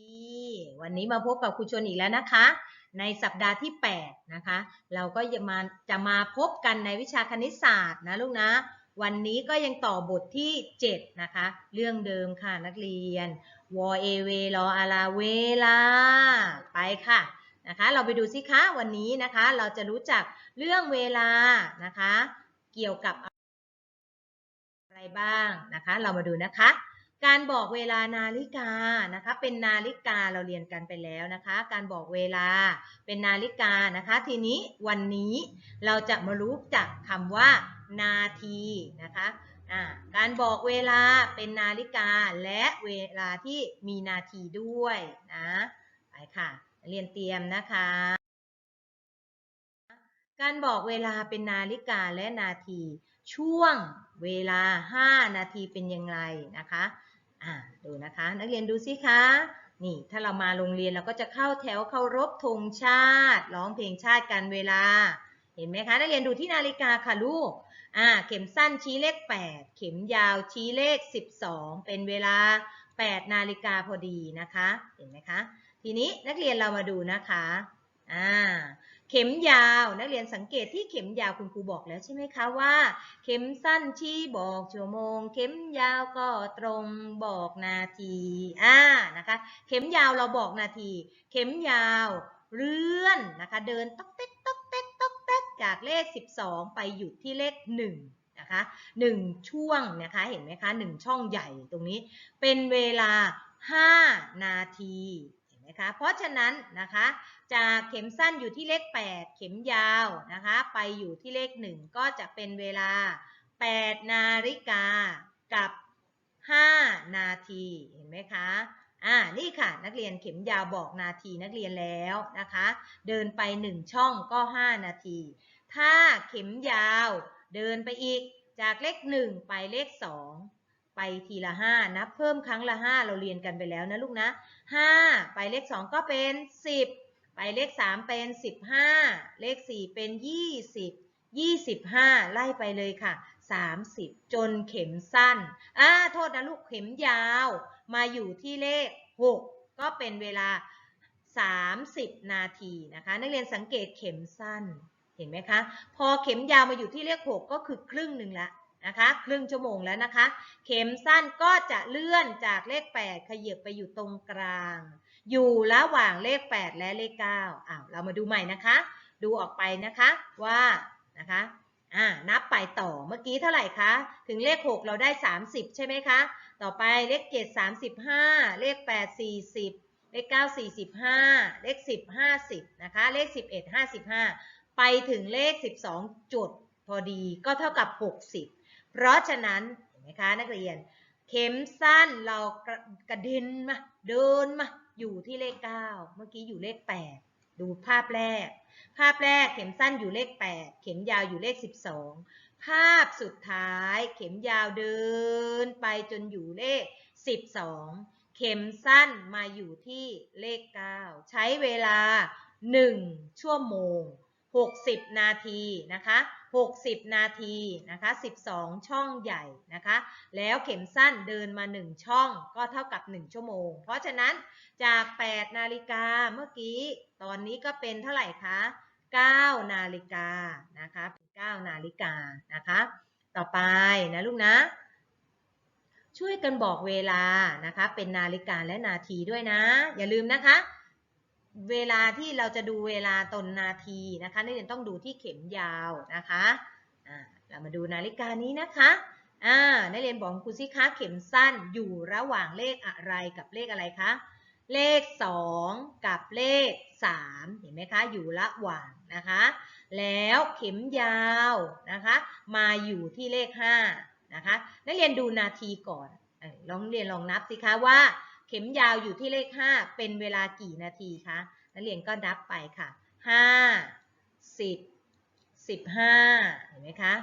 ดีวันนี้มาพบกับครูชนอีกแล้วนะคะ ในสัปดาห์ที่ 8 นะคะ เราก็จะมาจะมาพบกันในวิชาคณิตศาสตร์นะลูกนะ วันนี้ก็ยังต่อบทที่ 7 นะคะ เรื่องเดิมค่ะนักเรียนวอเอเวรออาลาเวลา ไปค่ะนะคะ เราไปดูสิคะวันนี้นะคะ เราจะรู้จักเรื่องเวลานะคะ เกี่ยวกับอะไรบ้างนะคะ เรามาดูนะคะ การบอกเวลานาฬิกานะคะ เป็นนาฬิกาเราเรียนกันไปแล้วนะคะ การบอกเวลาเป็นนาฬิกานะคะ ทีนี้วันนี้เราจะมารู้จักคำว่า นาทีนะคะการบอกเวลาเป็นนาฬิกาและเวลาที่มีนาทีด้วยนะไปค่ะ เรียนเตรียมนะคะ การบอกเวลาเป็นนาฬิกาและนาที ช่วงเวลา 5 นาทีเป็นยังไงนะคะ อ่าดูนะคะ นักเรียนดูสิคะ นี่ถ้าเรามาโรงเรียนเราก็จะเข้าแถวเคารพธงชาติร้องเพลงชาติกันเวลา เห็นไหมคะ นักเรียนดูที่นาฬิกาค่ะลูกอ่าเข็มสั้นชี้เลข 8 เข็มยาวชี้เลข 12 เป็นเวลา 8 นาฬิกาพอดีนะคะ เห็นไหมคะ ทีนี้นักเรียนเรามาดูนะคะอ่า เข็มยาวนักเรียนสังเกตที่เข็มยาวคุณครูบอกแล้วใช่ไหมคะว่า เข็มสั้นชี้บอกชั่วโมง เข็มยาวก็ตรงบอกนาทีอ่านะคะเข็มยาวเราบอกนาที เข็มยาวเลื่อนนะคะเดินต๊อกเต๊กต๊อกเต๊กต๊อกเต๊กจากเลข 12 ไปหยุดที่เลข 1 นะคะ 1 ช่วงนะคะเห็นไหมคะ 1 ช่องใหญ่ตรงนี้ เป็นเวลา 5 นาที นไหมคะ เพราะฉะนั้นนะคะ จากเข็มสั้นอยู่ที่เลข 8 เข็มยาวนะคะ ไปอยู่ที่เลข 1 ก็จะเป็นเวลา 8 นาฬิกากับ 5 นาที เห็นไหมคะอ่า นี่ค่ะ นักเรียนเข็มยาวบอกนาทีนักเรียนแล้วนะคะ เดินไป 1 ช่องก็ 5 นาที ถ้าเข็มยาวเดินไปอีกจากเลข 1 ไปเลข 2 ไปทีละ5นับเพิ่มครั้งละ5เราเรียนกันไปแล้วนะลูกนะ5ไปเลข2ก็เป็น10ไปเลข3เป็น15เลข4เป็น20 25ไล่ไปเลยค่ะ30จนเข็มสั้นอ่าโทษนะลูกเข็มยาว มาอยู่ที่เลข6ก็เป็นเวลา30นาทีนะคะ นักเรียนสังเกตเข็มสั้นเห็นไหมคะ พอเข็มยาวมาอยู่ที่เลข6ก็คือครึ่งหนึ่งละ นะคะครึ่งชั่วโมงแล้วนะคะ เข็มสั้นก็จะเลื่อนจากเลข 8 ขยับไปอยู่ตรงกลาง อยู่ระหว่างเลข 8 และเลข9อ้าวเรามาดูใหม่นะคะ ดูออกไปนะคะว่านะคะอ่านับไปต่อเมื่อกี้เท่าไหร่คะถึงเลข 6 เราได้ 30 ใช่ไหมคะ ต่อไปเลข 7 35 เลข 8 40 เลข 9 45 เลข 10 50นะคะเลข 11 55 ไปถึงเลข 12 จุดพอดีก็เท่ากับ 60 เพราะฉะนั้นเห็นไหมคะนักเรียน เข็มสั้นเรากระกระเด็นมาเดินมาอยู่ที่เลข 9 เมื่อกี้อยู่เลข 8 ดูภาพแรก ภาพแรกเข็มสั้นอยู่เลข 8 เข็มยาวอยู่เลข 12 ภาพสุดท้ายเข็มยาวเดินไปจนอยู่เลข 12 เข็มสั้นมาอยู่ที่เลข 9 ใช้เวลา 1 ชั่วโมง 60 นาทีนะคะ 60 นาทีนะคะ 12 ช่องใหญ่นะคะ แล้วเข็มสั้นเดินมา 1 ช่องก็เท่ากับ 1 ชั่วโมง เพราะฉะนั้นจาก 8 นาฬิกาเมื่อกี้ ตอนนี้ก็เป็นเท่าไหร่คะ 9 นาฬิกานะคะ 9 นาฬิกานะคะ ต่อไปนะลูกนะช่วยกันบอกเวลานะคะ เป็นนาฬิกาและนาทีด้วยนะ อย่าลืมนะคะ เวลาที่เราจะดูเวลาตนนาทีนะคะนักเรียนต้องดูที่เข็มยาวนะคะเรามาดูนาฬิกานี้นะคะอ่านักเรียนบอกคุณสิคะเข็มสั้นอยู่ระหว่างเลขอะไรกับเลขอะไรคะเลข 2 กับเลข 3 เห็นไหมคะ อยู่ระหว่างนะคะ แล้วเข็มยาวนะคะ มาอยู่ที่เลข 5 นะคะ นักเรียนดูนาทีก่อนลองเรียนลองนับสิคะว่า ข็มยาวอยู่ที่เลข 5 เป็นเวลากี่นาทีคะ นักเรียนก็นับไปค่ะ 5 10 15 เห็นไหมคะ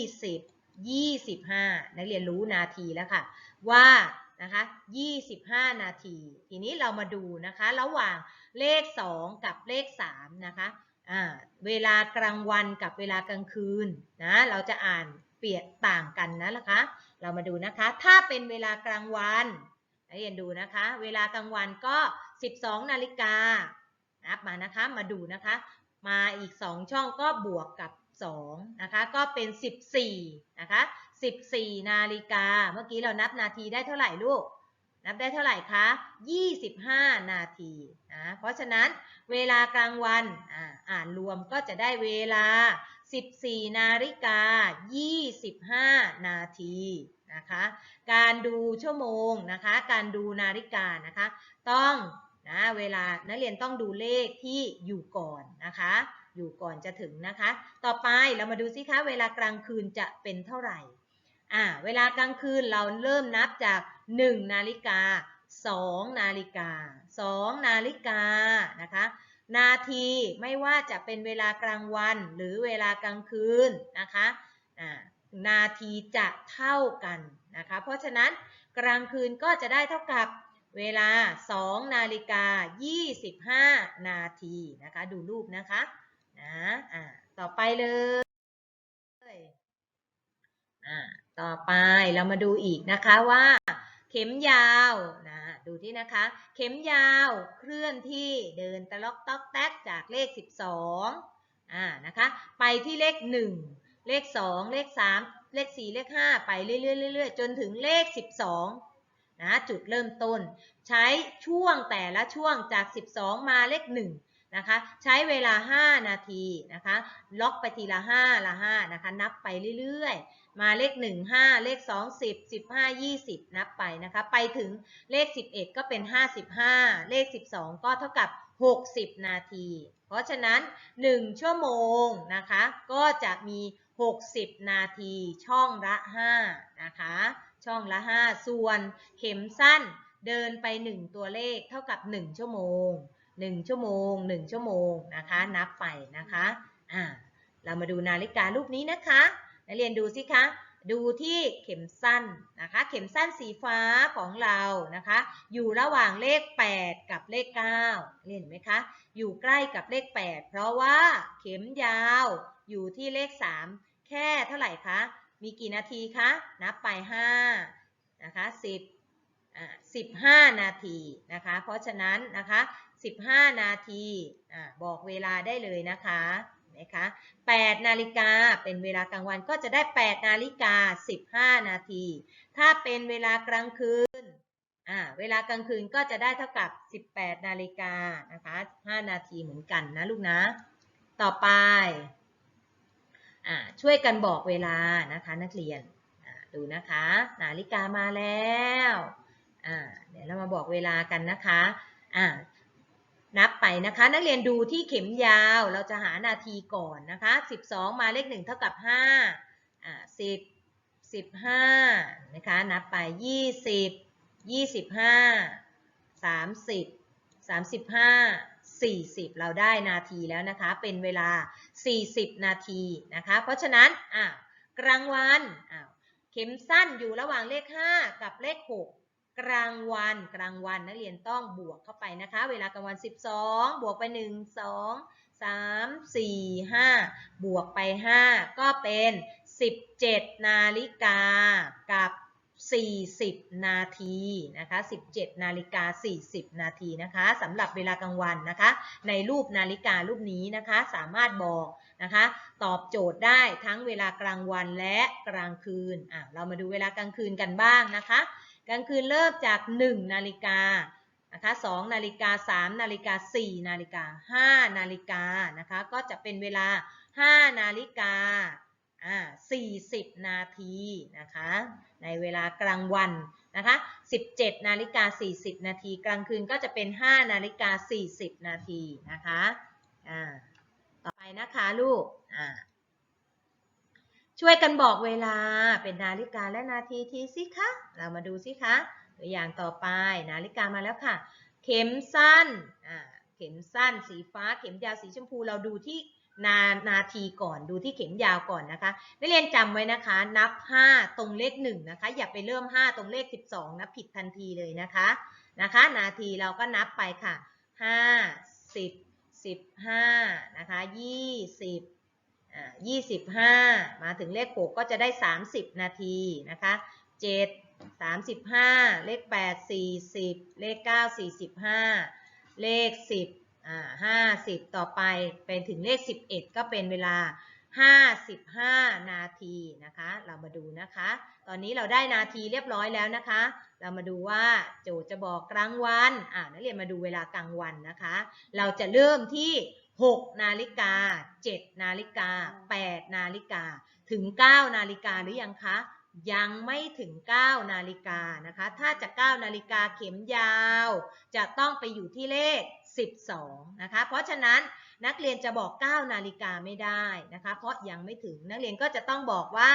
20 25 นักเรียนรู้นาทีแล้วค่ะ ว่านะคะ25 นาที ทีนี้เรามาดูนะคะ ระหว่างเลข 2 กับเลข 3 นะคะเวลากลางวันกับเวลากลางคืนนะ เราจะอ่านเปรียบต่างกันนะนะคะ เรามาดูนะคะ ถ้าเป็นเวลากลางวัน นักเรียนดูนะคะ เวลากลางวันก็ 12 นาฬิกานับมานะคะ มาดูนะคะ มาอีก 2 ช่องก็บวกกับ 2 นะคะ ก็เป็น 14 นะคะ 14 นาฬิกา เมื่อกี้เรานับนาทีได้เท่าไหร่ลูก นับได้เท่าไหร่คะ 25 นาทีนะ เพราะฉะนั้นเวลากลางวันอ่าอ่านรวมก็จะได้เวลา 14 นาฬิกา 25 นาที นะคะ การดูชั่วโมงนะคะ การดูนาฬิกานะคะ ต้องนะเวลานักเรียนต้องดูเลขที่อยู่ก่อนนะคะ อยู่ก่อนจะถึงนะคะ ต่อไปเรามาดูซิคะเวลากลางคืนจะเป็นเท่าไหร่อ่าเวลากลางคืนเราเริ่มนับจาก 1 นาฬิกา 2 นาฬิกา 2 นาฬิกานะคะนาทีไม่ว่าจะเป็นเวลากลางวันหรือเวลากลางคืนนะคะอ่า นาทีจะเท่ากันนะคะ เพราะฉะนั้นกลางคืนก็จะได้เท่ากับเวลา 2 นาฬิกา 25 นาทีนะคะ ดูรูปนะคะนะอ่าต่อไปเลยอ่าต่อไปเรามาดูอีกนะคะว่าเข็มยาวนะดูที่นะคะ เข็มยาวเคลื่อนที่เดินตะลอกตอกแตกจากเลข 12อ่านะคะ ไปที่เลข 1 เลข 2 เลข 3 เลข 4 เลข 5 ไปเรื่อยๆเรื่อยๆจนถึงเลข 12นะจุดเริ่มต้น ใช้ช่วงแต่ละช่วงจาก 12 มาเลข 1 นะคะ ใช้เวลา 5 นาทีนะคะ ล็อกไปทีละ 5 ละ 5 นะคะ นับไปเรื่อยๆ มาเลข 1 5 เลข 2 10 15 20 นับไปนะคะ ไปถึงเลข 11 ก็เป็น 55 เลข 12 ก็เท่ากับ 60 นาที เพราะฉะนั้น 1 ชั่วโมงนะคะ ก็จะมี 60 นาที ช่องละ 5 นะคะ ช่องละ 5 ส่วนเข็มสั้นเดินไป 1 ตัวเลขเท่ากับ 1 ชั่วโมง 1 ชั่วโมง 1 ชั่วโมงนะคะ นับไปนะคะ อ่า เรามาดูนาฬิการูปนี้นะคะ นักเรียนดูสิคะ ดูที่เข็มสั้นนะคะ เข็มสั้นสีฟ้าของเรานะคะ อยู่ระหว่างเลข 8 กับเลข 9 เห็นไหมคะ อยู่ใกล้กับเลข 8 เพราะว่าเข็มยาวอยู่ที่เลข 3 แค่เท่าไหร่คะ มีกี่นาทีคะ นับไป 5 นะคะ 10อ่า15 นาทีนะคะ เพราะฉะนั้นนะคะ 15 นาทีอ่าบอกเวลาได้เลยนะคะ นะคะ8นาฬิกาเป็นเวลากลางวันก็จะได้ 8 นาฬิกา 15 นาที ถ้าเป็นเวลากลางคืนอ่าเวลากลางคืนก็จะได้เท่ากับ 18 นาฬิกานะคะ5นาทีเหมือนกันนะลูกนะ ต่อไปอ่าช่วยกันบอกเวลานะคะนักเรียนดูนะคะนาฬิกามาแล้วอ่าเดี๋ยวเรามาบอกเวลากันนะคะอ่า นับไปนะคะ นักเรียนดูที่เข็มยาวเราจะหานาทีก่อนนะคะ 12 มาเลข 1 เท่ากับ 5 อ่า 10 15 นะคะ นับไป 20 25 30 35 40 เราได้นาทีแล้วนะคะ เป็นเวลา 40 นาทีนะคะ เพราะฉะนั้นอ่ากลางวันอ่าเข็มสั้นอยู่ระหว่างเลข 5 กับเลข 6 กลางวันกลางวันนักเรียนต้องบวกเข้าไปนะคะ เวลากลางวัน 12 บวกไป 1 2 3 4 5 บวกไป 5 ก็เป็น 17 นาฬิกากับ 40 นาทีนะคะ 17 นาฬิกา 40 นาทีนะคะสำหรับเวลากลางวันนะคะ ในรูปนาฬิการูปนี้นะคะสามารถบอกนะคะ ตอบโจทย์ได้ทั้งเวลากลางวันและกลางคืนอะเรามาดูเวลากลางคืนกันบ้างนะคะ กลางคืนเริ่มจาก 1 นาฬิกานะคะ2นาฬิกา3นาฬิกา4นาฬิกา5นาฬิกานะคะก็จะเป็นเวลา 5 นาฬิกาอ่า40 นาทีนะคะในเวลากลางวันนะคะ17นาฬิกา40 นาที กลางคืนก็จะเป็น 5 นาฬิกา40 นาทีนะคะอ่าต่อไปนะคะลูกอ่า ช่วยกันบอกเวลาเป็นนาฬิกาและนาทีทีสิคะ เรามาดูสิคะตัวอย่างต่อไปนาฬิกามาแล้วค่ะ เข็มสั้นอ่าเข็มสั้นสีฟ้า เข็มยาวสีชมพูเราดูที่นานาทีก่อนดูที่เข็มยาวก่อนนะคะนักเรียนจำไว้นะคะ นับ 5 ตรงเลข1นะคะ อย่าไปเริ่ม 5 ตรงเลข 12นะผิดทันทีเลยนะคะนะคะ นาทีเราก็นับไปค่ะ 5 10 15นะคะ20 25 มาถึงเลข 6 ก็จะได้ 30 นาทีนะคะ7สามสิบห้าเลขแปดสี่สิบเลขเก้าสี่สิบห้าเลขสิบอ่าห้าสิบต่อไปเป็นถึงเลขสิบเอ็ดก็เป็นเวลาห้าสิบห้านาทีนะคะ เรามาดูนะคะ ตอนนี้เราได้นาทีเรียบร้อยแล้วนะคะ เรามาดูว่าโจทย์จะบอกกลางวัน อ่านักเรียนมาดูเวลากลางวันนะคะ เราจะเริ่มที่ 6 นาฬิกา 7 นาฬิกา 8 นาฬิกา ถึง 9 นาฬิกาหรือยังคะ ยังไม่ถึง 9 นาฬิกานะคะ ถ้าจะ 9 นาฬิกาเข็มยาว จะต้องไปอยู่ที่เลข 12 นะคะ เพราะฉะนั้นนักเรียนจะบอก 9 นาฬิกาไม่ได้นะคะ เพราะยังไม่ถึง นักเรียนก็จะต้องบอกว่า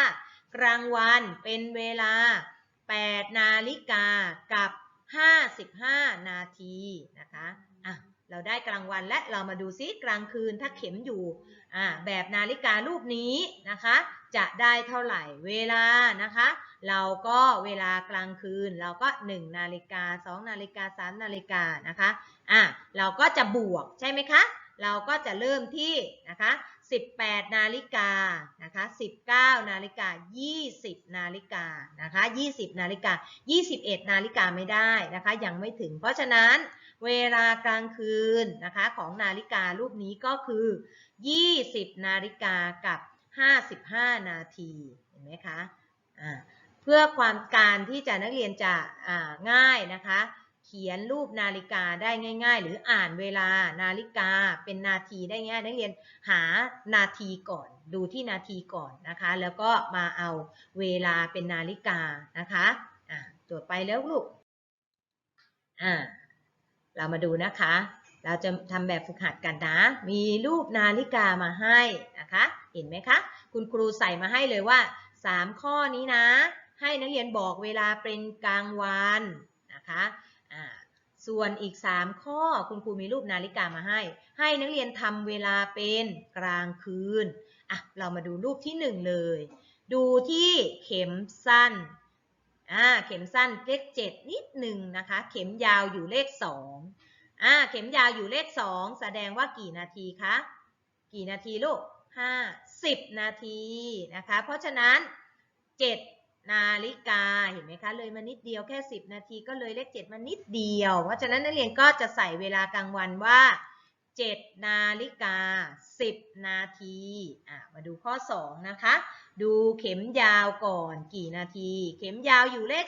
กลางวันเป็นเวลา 8 นาฬิกากับ 55 นาทีนะคะอะ เราได้กลางวันและเรามาดูซิกลางคืนถ้าเข็มอยู่อ่าแบบนาฬิการูปนี้นะคะ จะได้เท่าไหร่เวลานะคะ เราก็เวลากลางคืน เราก็ 1 นาฬิกา 2 นาฬิกา 3 นาฬิกานะคะอะเราก็จะบวกใช่ไหมคะ เราก็จะเริ่มที่นะคะ 18 นาฬิกานะคะ 19 นาฬิกา 20 นาฬิกานะคะ 20 นาฬิกา 21 นาฬิกาไม่ได้นะคะ ยังไม่ถึง เพราะฉะนั้นเวลากลางคืนนะคะของนาฬิการูปนี้ก็คือ 20 นาฬิกากับ 55 นาที เห็นไหมคะอ่าเพื่อความการที่จะนักเรียนจะง่ายนะคะ เขียนรูปนาฬิกาได้ง่าย ๆ หรืออ่านเวลานาฬิกาเป็นนาทีได้ง่ายนักเรียนหานาทีก่อน ดูที่นาทีก่อนนะคะ แล้วก็มาเอาเวลาเป็นนาฬิกานะคะอ่าจดไปแล้วลูกอ่าเรามาดูนะคะ เราจะทำแบบฝึกหัดกันนะ มีรูปนาฬิกามาให้นะคะ เห็นไหมคะ คุณครูใส่มาให้เลยว่า 3 ข้อนี้นะ ให้นักเรียนบอกเวลาเป็นกลางวันนะคะ ส่วนอีก 3 ข้อคุณครูมีรูปนาฬิกามาให้ ให้นักเรียนทำเวลาเป็นกลางคืนอะเรามาดูรูปที่ 1 เลย ดูที่เข็มสั้นอ่าเข็มสั้นเลข 7 นิดหนึ่งนะคะ เข็มยาวอยู่เลข2อ่าเข็มยาวอยู่เลข 2 แสดงว่ากี่นาทีคะ กี่นาทีลูก5 10 นาทีนะคะ เพราะฉะนั้น 7 นาฬิกาเห็นไหมคะเลยมานิดเดียวแค่ 10 นาทีก็เลยเลข7มานิดเดียว เพราะฉะนั้นนักเรียนก็จะใส่เวลากลางวันว่า7นาฬิกา 10 นาทีอะมาดูข้อ 2 นะคะ ดูเข็มยาวก่อนกี่นาที เข็มยาวอยู่เลข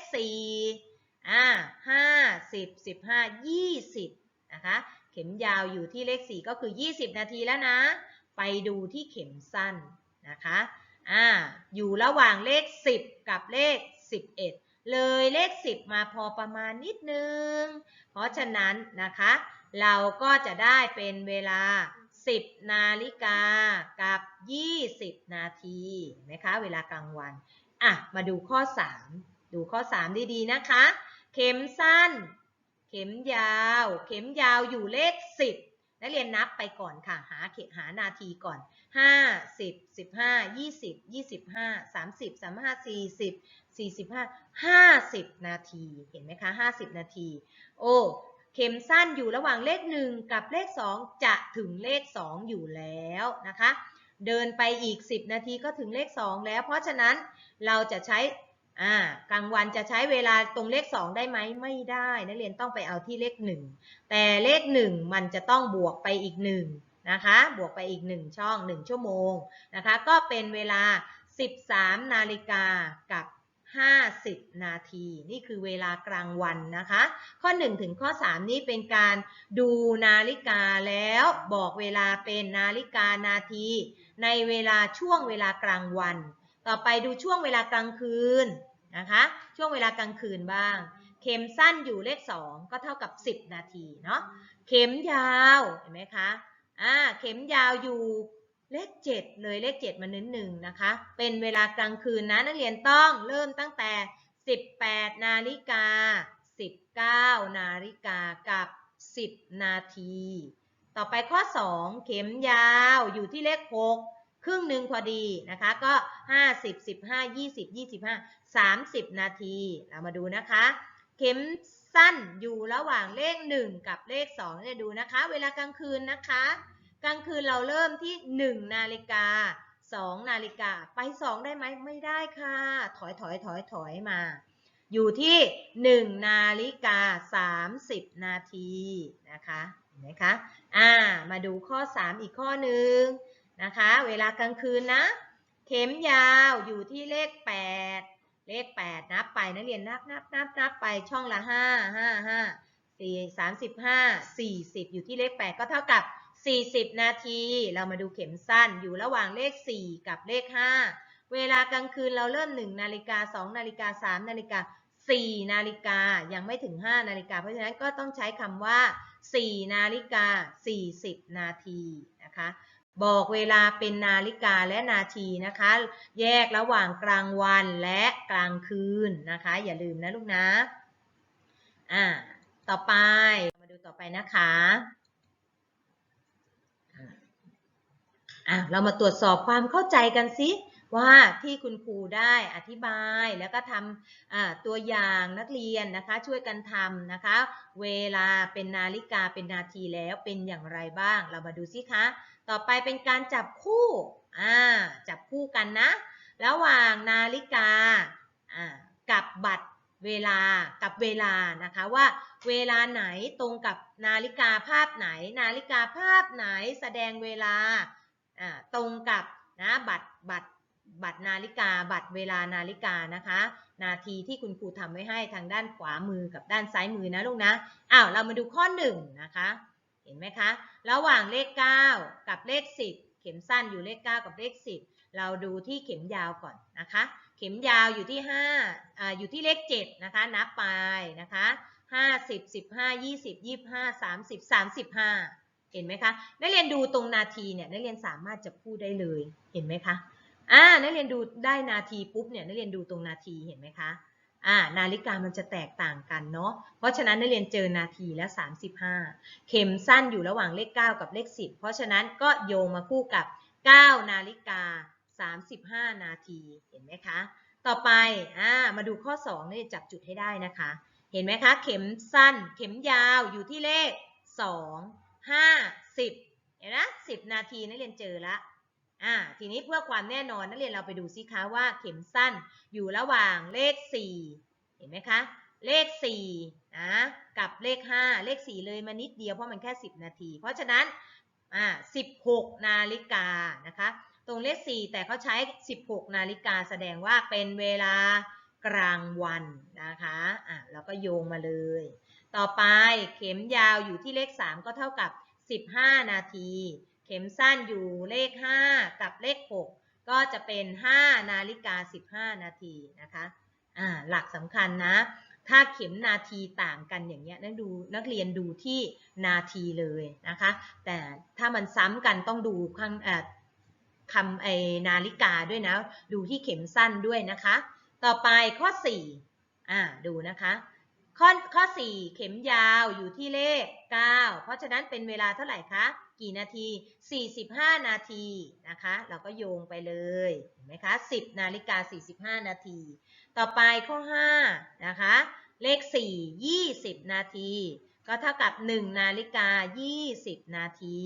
4อ่า5 10 15 20นะคะเข็มยาวอยู่ที่เลข 4 ก็คือ 20 นาทีแล้วนะ ไปดูที่เข็มสั้นนะคะ อ่าอยู่ระหว่างเลข 10 กับเลข 11 เลยเลข 10 มาพอประมาณนิดนึง เพราะฉะนั้นนะคะ เราก็จะได้เป็นเวลา 10 นาฬิกากับ 20 นาทีนไหมคะ เวลากลางวัน อะ มาดูข้อ 3 ดูข้อ 3 ดีๆ นะคะ เข็มสั้น เข็มยาว เข็มยาวอยู่เลข 10นักเรียนนับไปก่อนค่ะ หาเขหานาทีก่อน 5 10 15 20 25 30 35 40 45 50นาทีเห็นไหมคะ50นาที โอ้เข็มสั้นอยู่ระหว่างเลข1กับเลข2จะถึงเลข2อยู่แล้วนะคะ เดินไปอีก10นาทีก็ถึงเลข2แล้ว เพราะฉะนั้นเราจะใช้อ่ากลางวันจะใช้เวลาตรงเลข 2 ได้ไหมไม่ได้ นักเรียนต้องไปเอาที่เลข 1 แต่เลข 1 มันจะต้องบวกไปอีก 1 นะคะ บวกไปอีก 1 ช่อง 1 ชั่วโมงนะคะ ก็เป็นเวลา 13 นาฬิกากับ 50 นาที นี่คือเวลากลางวันนะคะ ข้อ 1 ถึงข้อ 3 นี้เป็นการดูนาฬิกาแล้วบอกเวลาเป็นนาฬิกานาที ในเวลาช่วงเวลากลางวัน ต่อไปดูช่วงเวลากลางคืนนะคะ ช่วงเวลากลางคืนบ้าง เข็มสั้นอยู่เลข 2 ก็เท่ากับ 10 นาทีเนาะ เข็มยาว เห็นไหมคะ อ่าเข็มยาวอยู่เลข7เลยเลข7มาเน้นหนึ่งนะคะ เป็นเวลากลางคืนนะนักเรียนต้องเริ่มตั้งแต่ 18 นาฬิกา 19 นาฬิกากับ 10 นาที ต่อไปข้อ 2 เข็มยาวอยู่ที่เลข 6 ครึ่งหนึ่งพอดีนะคะ ก็ 50 15 20 25 30 นาที เรามาดูนะคะ เข็ม สั้นอยู่ระหว่างเลข 1 กับเลข2เนี่ยดูนะคะ เวลากลางคืนนะคะ กลางคืนเราเริ่มที่ 1 นาฬิกา 2 นาฬิกาไป 2 ได้ไหมไม่ได้ค่ะ ถอยถอยถอยถอยมา อยู่ที่ 1 นาฬิกา 30 นาทีนะคะเห็นไหมคะอ่ามาดูข้อ 3 อีกข้อหนึ่งนะคะ เวลากลางคืนนะ เข็มยาวอยู่ที่เลข 8 เลข8นับไปนักเรียนนับนับนับนับไปช่องละ5 5 5 4 35 40อยู่ที่เลข8ก็เท่ากับ40นาที เรามาดูเข็มสั้นอยู่ระหว่างเลข4กับเลข5เวลากลางคืนเราเริ่ม1นาฬิกา2นาฬิกา3นาฬิกา4นาฬิกายังไม่ถึง5นาฬิกาเพราะฉะนั้นก็ต้องใช้คำว่า4นาฬิกา40นาทีนะคะ บอกเวลาเป็นนาฬิกาและนาทีนะคะ แยกระหว่างกลางวันและกลางคืนนะคะ อย่าลืมนะลูกนะ อ่า ต่อไป มาดูต่อไปนะคะอะเรามาตรวจสอบความเข้าใจกันสิว่าที่คุณครูได้อธิบายแล้วก็ทำตัวอย่างนักเรียนนะคะ ช่วยกันทำนะคะ เวลาเป็นนาฬิกาเป็นนาทีแล้วเป็นอย่างไรบ้าง เรามาดูสิคะ ต่อไปเป็นการจับคู่อ่าจับคู่กันนะ ระหว่างนาฬิกาอ่ากับบัตรเวลากับเวลานะคะว่าเวลาไหนตรงกับนาฬิกาภาพไหน นาฬิกาภาพไหนแสดงเวลาอ่าตรงกับนะบัตรบัตรบัตรนาฬิกาบัตรเวลานาฬิกานะคะ นาทีที่คุณครูทำไว้ให้ทางด้านขวามือกับด้านซ้ายมือนะลูกนะอ้าวเรามาดูข้อหนึ่งนะคะ ห็นไหมคะ ระหว่างเลข 9 กับเลข 10 เข็มสั้นอยู่เลข 9 กับเลข 10 เราดูที่เข็มยาวก่อนนะคะ เข็มยาวอยู่ที่5อ่าอยู่ที่เลข 7 นะคะ นับไปนะคะ50 15 20 25 30 35 เห็นไหมคะ นักเรียนดูตรงนาทีเนี่ย นักเรียนสามารถจะพูดได้เลย เห็นไหมคะ อ่า นักเรียนดูได้นาทีปุ๊บเนี่ย นักเรียนดูตรงนาที เห็นไหมคะ อ่านาฬิกามันจะแตกต่างกันเนาะ เพราะฉะนั้นนักเรียนเจอนาทีแล้ว35 เข็มสั้นอยู่ระหว่างเลข 9 กับเลข 10 เพราะฉะนั้นก็โยงมาคู่กับ 9 นาฬิกา 35 นาที เห็นไหมคะ ต่อไปอ่ามาดูข้อ2นี่จับจุดให้ได้นะคะ เห็นไหมคะ เข็มสั้น เข็มยาวอยู่ที่เลข 2 5 10 เห็นนะ10 นาทีนักเรียนเจอละ อ่าทีนี้เพื่อความแน่นอนนักเรียนเราไปดูซิคะว่าเข็มสั้นอยู่ระหว่างเลข 4 เห็นไหมคะ เลข4นะกับเลข 5 เลข 4 เลยมานิดเดียวเพราะมันแค่ 10 นาที เพราะฉะนั้นอ่า16 นาฬิกานะคะ ตรงเลข 4 แต่เขาใช้ 16 นาฬิกาแสดงว่าเป็นเวลากลางวันนะคะอ่าเราก็โยงมาเลย ต่อไปเข็มยาวอยู่ที่เลข 3 ก็เท่ากับ 15 นาที ข็มสั้นอยู่เลข 5 กับเลข 6 ก็จะเป็น 5 นาฬิกา 15 นาทีนะคะอ่าหลักสำคัญนะ ถ้าเข็มนาทีต่างกันอย่างเงี้ยนักดูนักเรียนดูที่นาทีเลยนะคะ แต่ถ้ามันซ้ำกันต้องดูข้างเอ่อคำไอนาฬิกาด้วยนะ ดูที่เข็มสั้นด้วยนะคะ ต่อไปข้อ4อ่าดูนะคะ ข้อข้อ 4 เข็มยาวอยู่ที่เลข 9 เพราะฉะนั้นเป็นเวลาเท่าไหร่คะ กี่นาที 45 นาทีนะคะ เราก็โยงไปเลยเห็นไหมคะ 10 นาฬิกา 45 นาที ต่อไปข้อ 5 นะคะ เลข 4 20 นาที ก็เท่ากับ 1 นาฬิกา 20 นาที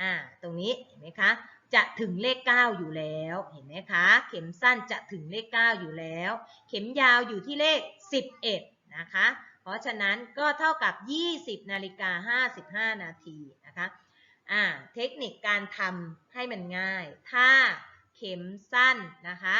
อ่า ตรงนี้เห็นไหมคะ จะถึงเลข 9 อยู่แล้ว เห็นไหมคะ เข็มสั้นจะถึงเลข 9 อยู่แล้ว เข็มยาวอยู่ที่เลข 11 นะคะ เพราะฉะนั้นก็เท่ากับ 20นาฬิกา55 นาทีนะคะอ่าเทคนิคการทำให้มันง่าย ถ้าเข็มสั้นนะคะ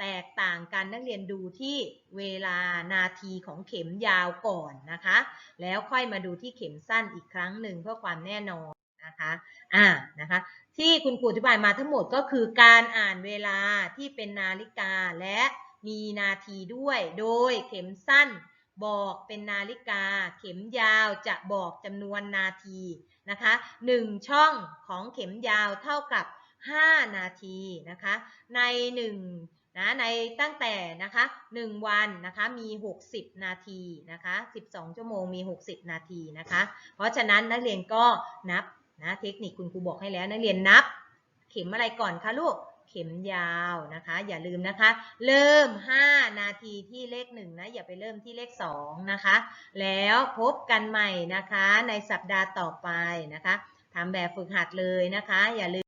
แตกต่างกันนักเรียนดูที่เวลานาทีของเข็มยาวก่อนนะคะ แล้วค่อยมาดูที่เข็มสั้นอีกครั้งหนึ่งเพื่อความแน่นอนนะคะอ่านะคะ ที่คุณครูอธิบายมาทั้งหมดก็คือการอ่านเวลาที่เป็นนาฬิกาและมีนาทีด้วย โดยเข็มสั้น บอกเป็นนาฬิกา เข็มยาวจะบอกจำนวนนาทีนะคะหนึ่งช่องของเข็มยาวเท่ากับ 5 นาทีนะคะใน1นะในตั้งแต่นะคะ1วันนะคะมี 60 นาทีนะคะ12 ชั่วโมงมี 60 นาทีนะคะเพราะฉะนั้นนักเรียนก็นับนะเทคนิคคุณครูบอกให้แล้วนักเรียนนับ เข็มอะไรก่อนคะลูก เข็มยาวนะคะ อย่าลืมนะคะ เริ่ม 5 นาทีที่เลข1นะอย่าไปเริ่มที่เลข2นะคะ แล้วพบกันใหม่นะคะในสัปดาห์ต่อไปนะคะทำแบบฝึกหัดเลยนะคะ อย่าลืม